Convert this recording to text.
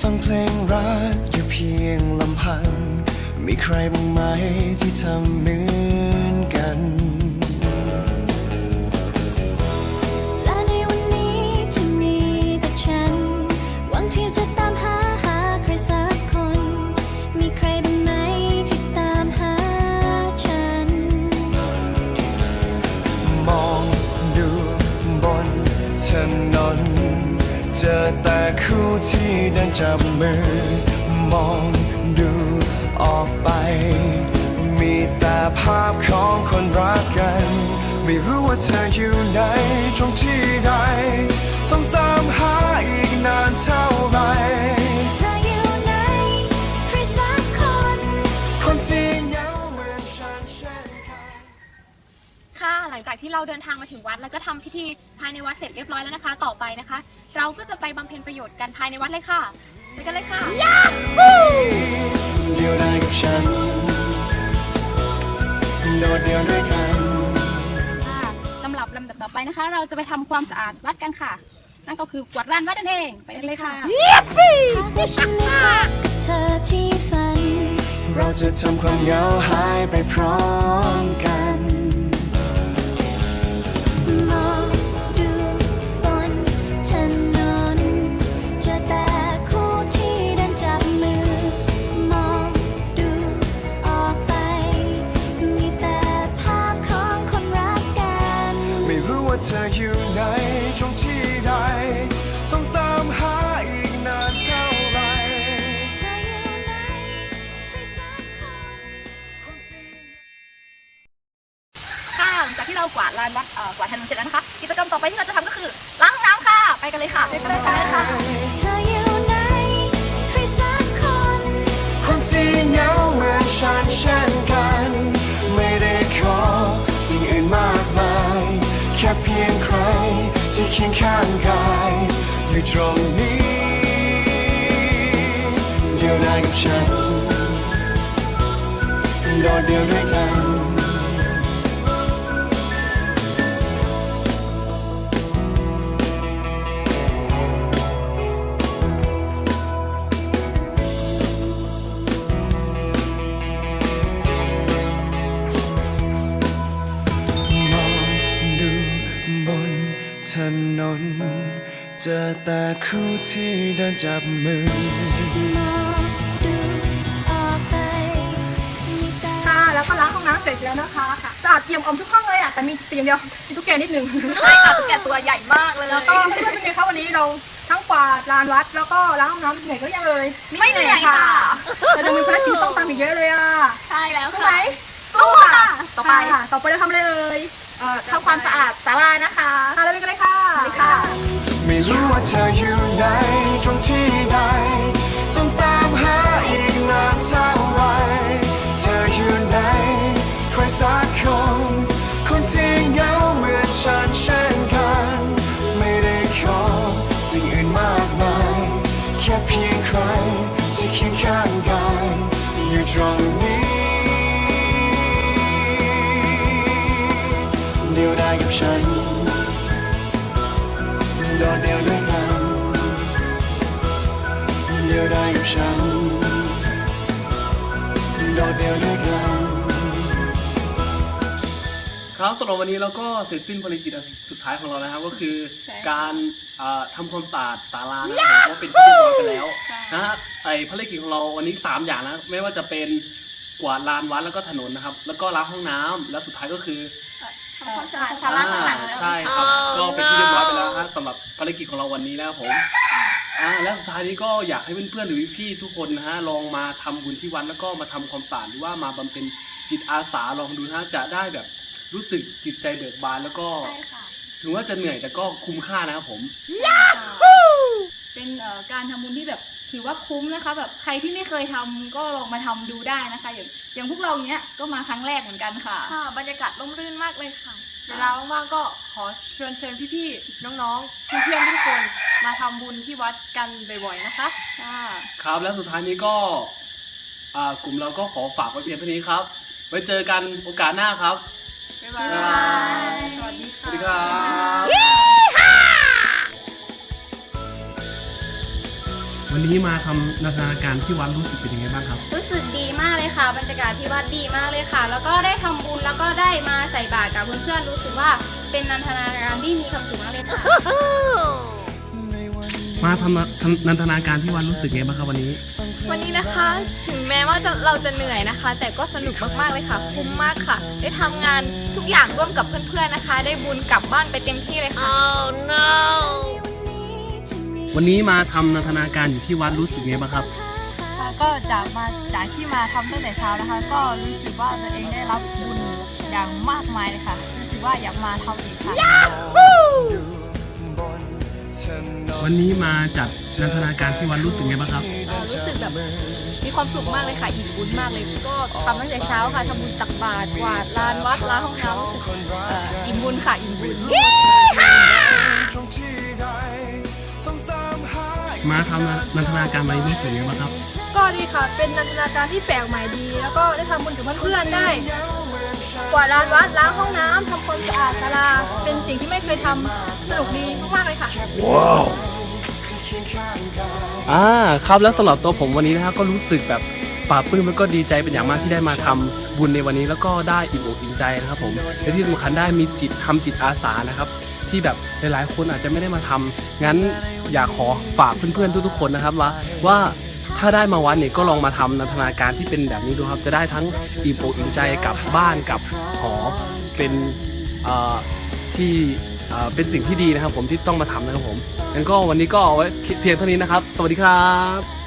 ฟังเพลงรักอยู่เพียงลำพัง มีใครบ้างไหมที่ทำเหมือน เจอแต่คู่ที่เดินจับมือ มองดูออกไป มีแต่ภาพของคนรักกัน ไม่รู้ว่าเธออยู่ไหนตรงที่ หลังจากที่เราเดินทางมาถึงวัด แล้วก็ทำพิธีภายในวัดเสร็จเรียบร้อยแล้วนะคะ ต่อไปนะคะ เราก็จะไปบำเพ็ญประโยชน์กันภายในวัดเลยค่ะไปกันเลยค่ะเดียวได้กับฉันโดดเดียวด้วยกันค่ะสำหรับลำดับต่อไปนะคะ เราจะไปทำความสะอาดวัดกันค่ะ นั่นก็คือกวาดลานวัดนั่นเองไปกันเลยค่ะให้ฉันได้พบกับเธอที่ฝัน เราจะทำความเหงาหายไปพร้อมกัน ธออยู่ไหนตรงที่ใด ต้องตามหาอีกนานเท่าไหร่เธออยู่ไหนใครสักคนคนที่ค่ะหลังจากที่เรากวาดลานวัดเอ่อกวาดถนนเสร็จแล้วนะคะ กิจกรรมต่อไปที่เราจะทำก็คือล้างห้องน้ำค่ะ ไปกันเลยค่ะไปกันเลยค่ะ เธอ ที่เคียงข้างกายอยู่ตรงนี้ เดียวดายกับฉันโดดเดียวด้วยกัน เจอแต่คู่ที่เดินจับมือมองดูออกไปมีแต่ค่ะแล้วก็ล้างห้องน้ำเสร็จแล้วนะคะสะอาดเอี่ยมอ่อมทุกห้องเลยอะแต่มีเพียงเดียวมีตุ๊กแกนิดนึงใช่ค่ะตุ๊กแกตัวใหญ่มากเลยแล้วก็เพื่อนๆเป็นไงคะวันนี้เราทั้งกวาดลานวัดแล้วก็ล้างห้องน้ำเหนื่อยก็ยังเลยไม่เหนื่อยค่ะแต่ยังมีภารกิจต้องทำอีกเยอะเลยอะใช่แล้วค่ะสู้ค่ะต่อไปค่ะต่อไปเราทำอะไรเอ่ยทำความสะอาดศาลานะคะค่ะแล้วไปกันเลยค่ะค่ะ ดียวได้กับฉัน โดดเดียวด้วยกันเดียวได้กับฉัน โดดเดียวด้วยกัน ครับสำหรับวันนี้เราก็เสร็จสิ้นภารกิจอันสุดท้ายของเราแล้วครับ ก็คือการเอ่อทำความสะอาดศาลานะครับผมว่าเป็นที่เรียบร้อยไปแล้วนะฮะไอภารกิจของเราวันนี้ 3 อย่างนะไม่ว่าจะเป็นกวาดลานวัดแล้วก็ถนนนะครับ แล้วก็ล้างห้องน้ำแล้วสุดท้ายก็คือ ศาลาข้างหลังอ่าใช่ครับก็เป็นที่เรียบร้อยไปแล้วครับสำหรับภารกิจของเราวันนี้นะครับผมอ่าและสุดท้ายนี้ก็อยากให้เพื่อนๆหรือพี่ๆทุกคนนะฮะลองมาทำบุญที่วัดแล้วก็มาทำความสะอาดหรือว่ามาบำเพ็ญจิตอาสาลองดูนะฮะจะได้แบบรู้สึกจิตใจเบิกบานแล้วก็ถึงว่าจะเหนื่อยแต่ก็คุ้มค่านะครับผม เป็นเอ่อการทำบุญที่แบบ ถือว่าคุ้มนะคะ แบบใครที่ไม่เคยทำก็ลองมาทำดูได้นะคะ อย่างอย่างพวกเราเนี้ยก็มาครั้งแรกเหมือนกันค่ะค่ะบรรยากาศร่มรื่นมากเลยค่ะเวลาว่างๆก็ขอเชิญเชิญพี่ๆน้องๆเพื่อนๆทุกคนมาทำบุญที่วัดกันบ่อยๆนะคะค่ะครับแล้วสุดท้ายนี้ก็อ่ากลุ่มเราก็ขอฝากไว้เพียงเท่านี้ครับ ไว้เจอกันโอกาสหน้าครับบ๊ายบาบ๊ายบายยสวัสดีสค่ะวัสดีครับ วันนี้มาทำนันทนาการที่วัดรู้สึกเป็นยังไงบ้างครับ รู้สึกดีมากเลยค่ะ บรรยากาศที่วัดดีมากเลยค่ะ แล้วก็ได้ทำบุญแล้วก็ได้มาใส่บาตรกับเพื่อนๆรู้สึกว่าเป็นนันทนาการที่มีความสุขมากเลยค่ะ มาทำนันทนาการที่วัดรู้สึกไงบ้างครับวันนี้ วันนี้นะคะถึงแม้ว่าจะเราจะเหนื่อยนะคะ แต่ก็สนุกมากๆเลยค่ะ คุ้มมากค่ะ ได้ทำงานทุกอย่างร่วมกับเพื่อนๆนะคะ ได้บุญกลับบ้านไปเต็มที่เลยค่ะ วันนี้มาทำนันทนาการอยู่ที่วัดรู้สึกไงบ้างครับ ค่ะก็จากมาจากที่มาทำตั้งแต่เช้านะคะ ก็รู้สึกว่าตัวเองได้รับบุญอย่างมากมายเลยค่ะ รู้สึกว่าอยากมาทำอีกค่ะ วันนี้มาจัดนันทนาการที่วัดรู้สึกไงบ้างครับรู้สึกแบบมีความสุขมากเลยค่ะอิ่มบุญมากเลย ก็ทำตั้งแต่เช้าค่ะทำบุญตักบาตรกวาดลานวัดล้างห้องน้ำรู้สึกเอ่ออิ่มบุญค่ะอิ่มบุญามาทำนันทนาการวันนี้รู้สึกไงบ้างครับก็ดีค่ะ เป็นนันทนาการที่แปลกใหม่ดี แล้วก็ได้ทำบุญกับเพื่อนๆได้ กวาดลานวัดล้างห้องน้ำทำความสะอาดศาลา เป็นสิ่งที่ไม่เคยทำสนุกดีมากๆเลยค่ะที่เคียงข้างกายอ่าครับแล้วสำหรับตัวผมวันนี้นะครับก็รู้สึกแบบปลาบปลื้มแล้วก็ดีใจเป็นอย่างมากที่ได้มาทำบุญในวันนี้แล้วก็ได้อิ่มอกอิ่มใจนะครับผมและที่สำคัญได้มีจิตทำจิตอาสานะครับ ที่แบบหลายๆคนอาจจะไม่ได้มาทำงั้นอยากขอฝากเพื่อนๆทุกๆคนนะครับว่าว่าถ้าได้มาวัดเนี่ยก็ลองมาทำนันทนาการที่เป็นแบบนี้ดูครับ จะได้ทั้งอิ่มอกอิ่มใจกลับบ้านกลับหอเป็นที่เอ่อเป็นสิ่งที่ดีนะครับผมที่ต้องมาทำนะครับผมงั้นก็วันนี้ก็เอาไว้เพียงเท่านี้นะครับ สวัสดีครับ